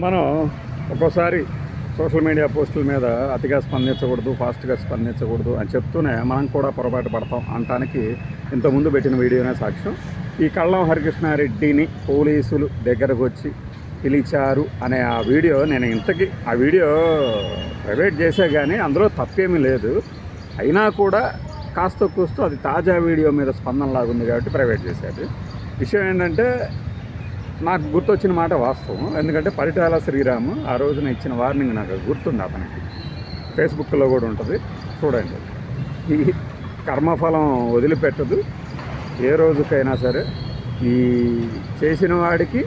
మనం ఒక్కోసారి social media పోస్టుల మీద అతిగా స్పందించకూడదు ఫాస్ట్గా స్పందించకూడదు అని చెప్తూనే మనం కూడా పొరపాటు పడతాం అనటానికి ఇంతకుముందు పెట్టిన వీడియోనే సాక్ష్యం. ఈ కళ్ళం హరికృష్ణారెడ్డిని పోలీసులు దగ్గరకు వచ్చి పిలిచారు అనే ఆ వీడియో నేను ఇంతకీ ఆ వీడియో ప్రైవేట్ చేసే కానీ అందులో తప్పేమీ లేదు. అయినా కూడా కాస్త కూస్తూ అది తాజా వీడియో మీద స్పందన లాగుంది కాబట్టి ప్రైవేట్ చేసేది. విషయం ఏంటంటే నాకు గుర్తొచ్చిన మాట వాస్తవం. ఎందుకంటే పరిటాల శ్రీరాము ఆ రోజున ఇచ్చిన వార్నింగ్ నాకు గుర్తుంది అతనికి ఫేస్బుక్లో కూడా ఉంటుంది. చూడండి. ఈ కర్మఫలం వదిలిపెట్టదు. ఏ రోజుకైనా సరే ఈ చేసిన వాడికి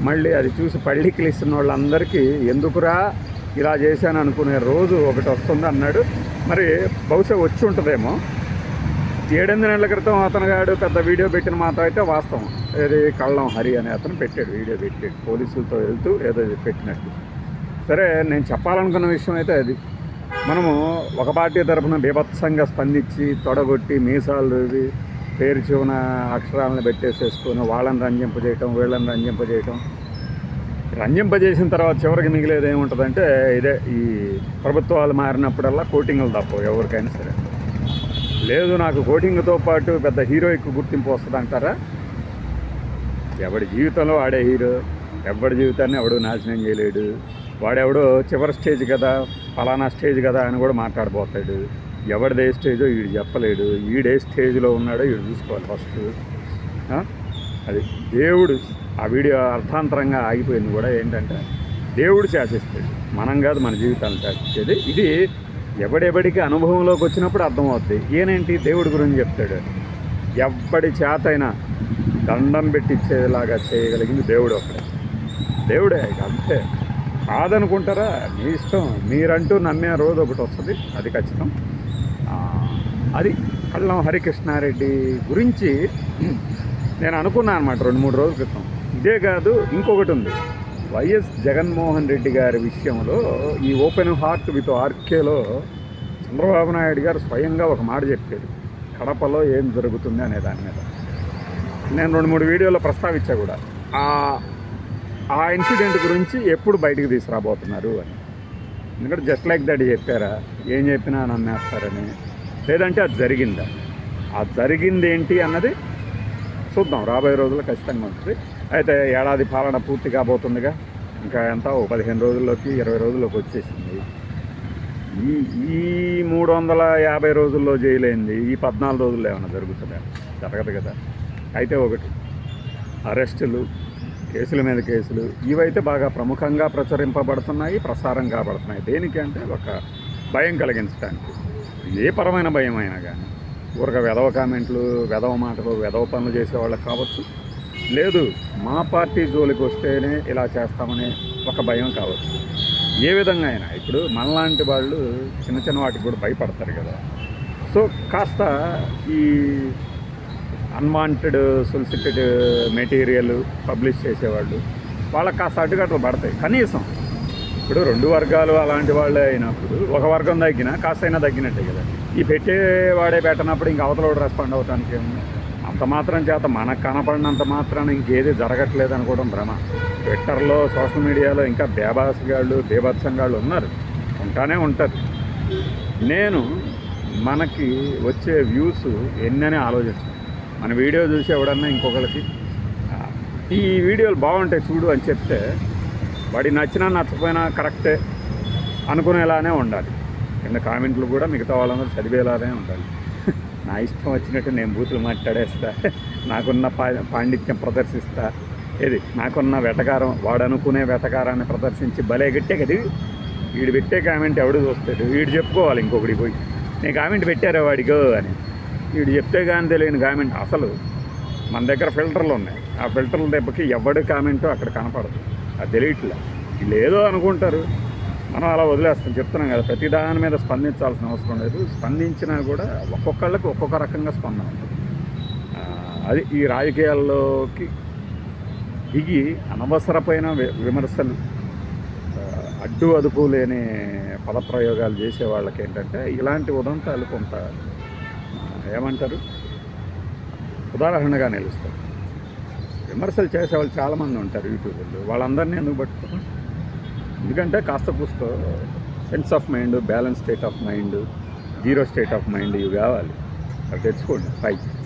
మళ్ళీ అది చూసి పళ్ళికిలు ఇస్తున్న వాళ్ళందరికీ ఎందుకురా ఇలా చేశాను అనుకునే రోజు ఒకటి వస్తుంది అన్నాడు. మరి బహుశా వచ్చి ఉంటుందేమో. ఏడెనిమిది నెలల క్రితం అతను గాడు పెద్ద వీడియో పెట్టిన మాత్రం అయితే వాస్తవం. ఏది కళ్ళం హరి అనే అతను పెట్టాడు వీడియో పెట్టాడు. పోలీసులతో వెళ్తూ ఏదో పెట్టినట్టు. సరే నేను చెప్పాలనుకున్న విషయం అయితే అది. మనము ఒక పార్టీ తరఫున బీభత్సంగా స్పందించి తొడగొట్టి మీసాలు రువ్వి పేరు చెవున అక్షరాలను పెట్టేసేసుకొని వాళ్ళని రంజింపజేయటం వీళ్ళని రంజింపజేయటం రంజింపజేసిన తర్వాత చివరికి మిగిలేదు ఏముంటుందంటే ఇదే ఈ ప్రభుత్వాలు మారినప్పుడల్లా కోటింగ్లు తప్పవు ఎవరికైనా సరే. లేదు నాకు కోటింగ్తో పాటు పెద్ద హీరోయిక్ గుర్తింపు వస్తుంది అంటారా ఎవడి జీవితంలో వాడే హీరో ఎవడి జీవితాన్ని ఎవడు నాశనం చేయలేడు వాడెవడో చివరి స్టేజ్ కదా ఫలానా స్టేజ్ కదా అని కూడా మాట్లాడబోతాడు. ఎవడిదే స్టేజో వీడు చెప్పలేడు. వీడే స్టేజ్లో ఉన్నాడో వీడు చూసుకోవాలి ఫస్ట్. అది దేవుడు ఆ వీడియో అర్థాంతరంగా ఆగిపోయింది కూడా ఏంటంటే దేవుడు శాసిస్తాడు. మనం కాదు మన జీవితాన్ని శాసించేది ఇది ఎవడెవడికి అనుభవంలోకి వచ్చినప్పుడు అర్థమవుతుంది ఈయనేంటి? దేవుడి గురించి చెప్తాడు. ఎవడి చేతైనా దండం పెట్టించేలాగా చేయగలిగింది దేవుడు ఒకడే దేవుడే ఇక అంతే. కాదనుకుంటారా? మీ ఇష్టం. మీరంటూ నమ్మే రోజు ఒకటి వస్తుంది. అది ఖచ్చితం. అది కళ్ళం హరికృష్ణారెడ్డి గురించి నేను అనుకున్నాను అనమాట రెండు మూడు రోజుల క్రితం. ఇదే కాదు ఇంకొకటి ఉంది. వైఎస్ జగన్మోహన్ రెడ్డి గారి విషయంలో ఈ ఓపెన్ హార్ట్ విత్ ఆర్కేలో చంద్రబాబు నాయుడు గారు స్వయంగా ఒక మాట చెప్పారు. కడపలో ఏం జరుగుతుంది అనే దాని మీద. నేను రెండు మూడు వీడియోలో ప్రస్తావించా కూడా. ఆ ఇన్సిడెంట్ గురించి ఎప్పుడు బయటకు తీసుకురాబోతున్నారు అని. ఎందుకంటే జస్ట్ లైక్ దట్ చెప్పారా ఏం చెప్పినా నమ్మేస్తారని. లేదంటే అది జరిగిందా? ఆ జరిగింది ఏంటి అన్నది చూద్దాం. రాబోయే రోజుల్లో ఖచ్చితంగా ఉంటుంది. అయితే ఏడాది పాలన పూర్తి కాబోతుందిగా. ఇంకా ఎంత ఓ పదిహేను రోజుల్లోకి ఇరవై రోజుల్లోకి వచ్చేసింది. ఈ ఈ మూడు వందల యాభై రోజుల్లో చేయలేంది ఈ పద్నాలుగు రోజుల్లో ఏమైనా జరుగుతుందా? జరగదు కదా. అయితే ఒకటి. అరెస్టులు కేసుల మీద కేసులు ఇవైతే బాగా ప్రముఖంగా ప్రచురింపబడుతున్నాయి ప్రసారం కాబడుతున్నాయి. దేనికి అంటే ఒక భయం కలిగించడానికి. ఏ పరమైన భయం అయినా కానీ. ఊరక వెధవ కామెంట్లు వెధవ మాటలు వెధవ పనులు చేసే వాళ్ళకి కావచ్చు. లేదు మా పార్టీ జోలికి వస్తేనే ఇలా చేస్తామనే ఒక భయం కావచ్చు. ఏ విధంగా అయినా. ఇప్పుడు మనలాంటి వాళ్ళు చిన్న చిన్న వాటికి కూడా భయపడతారు కదా. సో కాస్త ఈ అన్వాంటెడ్ సొలిసిటెడ్ మెటీరియల్ పబ్లిష్ చేసేవాళ్ళు. వాళ్ళకి కాస్త అడ్డుకట్టలు పడతాయి. కనీసం ఇప్పుడు రెండు వర్గాలు అలాంటి వాళ్ళు అయినప్పుడు ఒక వర్గం తగ్గినా కాస్త అయినా తగ్గినట్టే కదా. ఈ పెట్టే వాడే పెట్టనప్పుడు ఇంక అవతల రెస్పాండ్ అవటానికి ఏముంది అంత మాత్రం చేత మనకు కనపడినంత మాత్రాన ఇంకేది జరగట్లేదు అనుకోవడం భ్రమ. ట్విట్టర్లో సోషల్ మీడియాలో ఇంకా బేబాసగాళ్ళు బేభత్సంగాళ్ళు ఉన్నారు. ఉంటానే ఉంటారు. నేను మనకి వచ్చే వ్యూస్ ఎన్నని ఆలోచించాను. మన వీడియో చూసి ఎవడన్నా ఇంకొకరికి ఈ వీడియోలు బాగుంటాయి చూడు అని చెప్తే వాడి నచ్చినా నచ్చపోయినా కరెక్టే అనుకునేలానే ఉండాలి. కింద కామెంట్లు కూడా మిగతా వాళ్ళందరూ చదివేలానే ఉండాలి. నా ఇష్టం వచ్చినట్టు నేను బూతులు మాట్లాడేస్తా నాకున్న పా పాండిత్యం ప్రదర్శిస్తా. ఏది? నాకున్న వెటకారం వాడు అనుకునే వెటకారాన్ని ప్రదర్శించి భలే గట్టే కదా వీడు పెట్టే కామెంట్ ఎవడు చూస్తాడు? వీడు చెప్పుకోవాలి ఇంకొకటి పోయి. నేను కామెంట్ పెట్టారా వాడిగో అని. వీడు చెప్తే కానీ తెలియని కామెంట్ అసలు మన దగ్గర ఫిల్టర్లు ఉన్నాయి. ఆ ఫిల్టర్ల దెబ్బకి ఎవడి కామెంటో అక్కడ కనపడదు. అది తెలియట్లే. వీళ్ళు ఏదో అనుకుంటారు. మనం అలా వదిలేస్తాం. చెప్తున్నాం కదా ప్రతి దాని మీద స్పందించాల్సిన అవసరం లేదు. స్పందించినా కూడా ఒక్కొక్కళ్ళకి ఒక్కొక్క రకంగా స్పందన ఉంటుంది. అది ఈ రాజకీయాల్లోకి దిగి అనవసరమైన వి- విమర్శలు అడ్డు అదుపు లేని పదప్రయోగాలు చేసే వాళ్ళకి ఏంటంటే ఇలాంటి ఉదంతాలు కొంత ఏమంటారు? ఉదాహరణగా నిలుస్తారు. విమర్శలు చేసేవాళ్ళు చాలామంది ఉంటారు యూట్యూబర్లు. వాళ్ళందరినీ ఎందుకు పట్టుకోరు ఎందుకంటే కాస్త కూస్త sense of mind balance state of mind zero state of mind ఇవి కావాలి. అవి తెచ్చుకోండి. పైకి